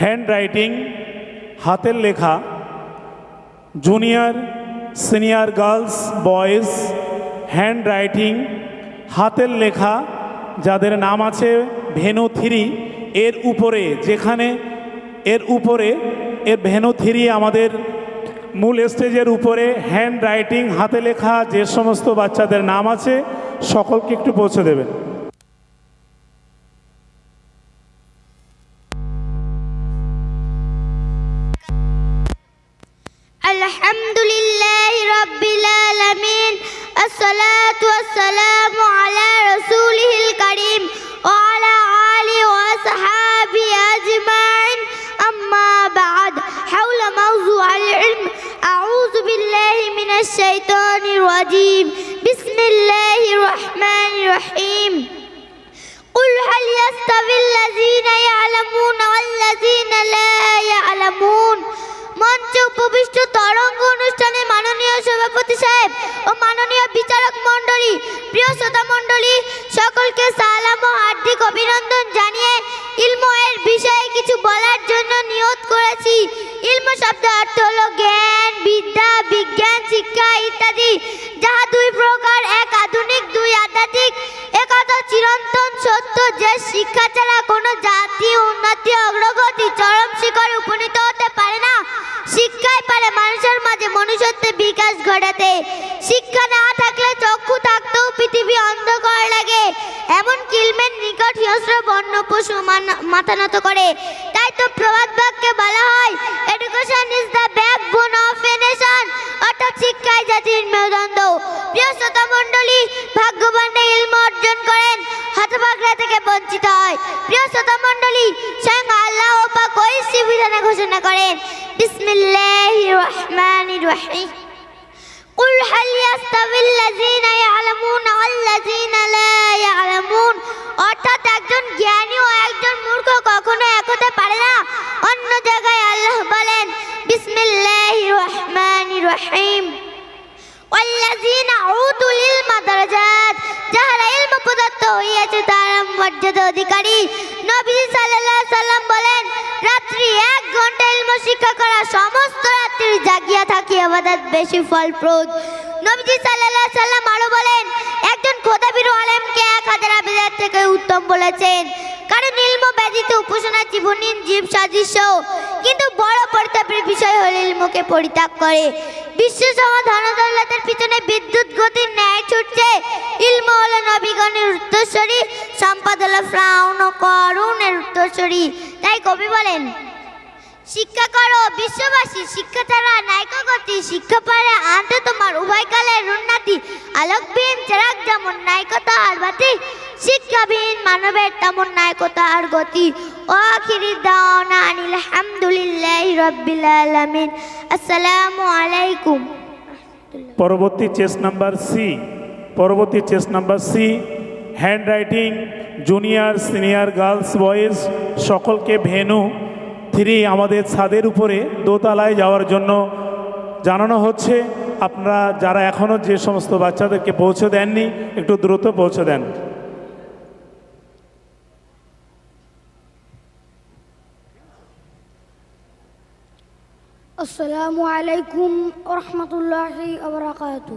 Hand writing হাতের লেখা junior senior girls boys handwriting হাতের লেখা, যাদের নাম আছে ভেনু থ্রি, এর উপরে, যেখানে এর উপরে, এর ভেনু থ্রি আমাদের মূল স্টেজের উপরে হ্যান্ড রাইটিং হাতে লেখা, যে সমস্ত বাচ্চাদের নাম আছে, সকলকে একটু পৌঁছে দেবেন। الحمد لله رب العالمين. الصلاة والسلام على رسوله الكريم وعلى آله وصحابه أجمعين. أما بعد حول موضوع العلم. أعوذ بالله من الشيطان الرجيم. بسم الله الرحمن الرحيم. قل هل يستوي الذين يعلمون والذين لا يعلمون؟ মঞ্চে উপবিষ্ট তরঙ্গ অনুষ্ঠানে মাননীয় সভাপতি সাহেব ও মাননীয় বিচারক মণ্ডলী, প্রিয় শ্রোতা মণ্ডলী, সকলকে সালাম ও হার্দিক অভিনন্দন জানিয়ে ইলম এর বিষয়ে কিছু বলার জন্য নিয়ত করেছি। ইলম শব্দ অর্থ হলো জ্ঞান, বিদ্যা, বিজ্ঞান, শিক্ষা ইত্যাদি, যাহা দুই প্রকার, এক আধুনিক, দুই আধ্যাত্মিক চিরন্তন সত্য যে শিক্ষা ছাড়া কোনো জাতি উন্নতি অগ্রগতি চরম শিখরে উপনীত হতে পারে না। শিক্ষাই পারে মানুষের মাঝে মনুষ্যত্বের বিকাশ ঘটাতে। শিক্ষা না থাকলে চক্ষু থাকতেও পৃথিবী অন্ধকার লাগে। এমন কিলমের নিকট হিংস্র বন্য পশু মাথা করে। তাই তো প্রবাদ বাক্যে বলা হয় এডুকেশন ইজ দ্য ব্যাকবোন হতভাগ্রা থেকে বঞ্চিত হয় প্রিয় শ্রোতা মণ্ডলী স্বয়ং আল্লাহ পাক ওই বিধানে ঘোষণা করেন বিসমিল্লাহির রহমানির রহিম قل هل يستوي الذين يعلمون والذين لا يعلمون অর্থাৎ একজন জ্ঞানী ও একজন মূর্খ কখনো এক হতে পারে না অন্য জায়গায় আল্লাহ বলেন বিসমিল্লাহির রহমানির রহিম والذين أوتوا العلم درجات যাহারা ইলম প্রদত্ত হইয়াছে তারা মর্যাদা অধিকারী। আলাইহি সাল্লাম বলেন, রাত্রি এক ঘণ্টা ইলম শিক্ষা করা সমস্ত রাত্রি জাগিয়া থাকি আবাদত বেশি ফলপ্রদ। নবীজি আলাইহি সাল্লাম বলেন, একজন খোদাবির আলেমকে এক হাজার আবেদার থেকে উত্তম বলেছেন। কারণ ইলম ব্যতীত উপাসনা জীবনীন জীব সাদৃশ্য। কিন্তু বড় পরিতাপের বিষয় হল ইলমকে পরিত্যাগ করে। বিশ্ব ধনদৌলতের পিছনে বিদ্যুৎ, গতির ন্যায় ছুটছে। ইলম নবীগণের উত্তরস্বরী সম্পদ হলো ফ্রাউন ও করুণের উত্তরস্বরী। তাই কবি বলেন, শিক্ষা করো বিশ্ববাসী, শিক্ষা ছাড়া নায়িকা গতি, শিক্ষা পারে আনতে তোমার উভয়কালের উন্নতি আলোকবিহীন চেরাক যেমন নায়িকতা আর বাতি, শিক্ষাবিহীন মানবের তেমন নায়িকতা আর গতি। ও আখিরি দাওনা আনিল হামদুলিল্লাহ রব্বিল আলামিন। আসসালামু আলাইকুম। পরবর্তী চেস নাম্বার সি, পরবর্তী chest number C. Handwriting junior senior girls boys সকলকে ভেনু থ্রি আমাদের ছাদের উপরে দোতলায় যাওয়ার জন্য জানানো হচ্ছে। আপনারা যারা এখনও যে সমস্ত বাচ্চাদেরকে পৌঁছে দেননি, একটু দ্রুত পৌঁছে দেন। আসসালামু আলাইকুম রহমতুল্লাহি আবরাকাতু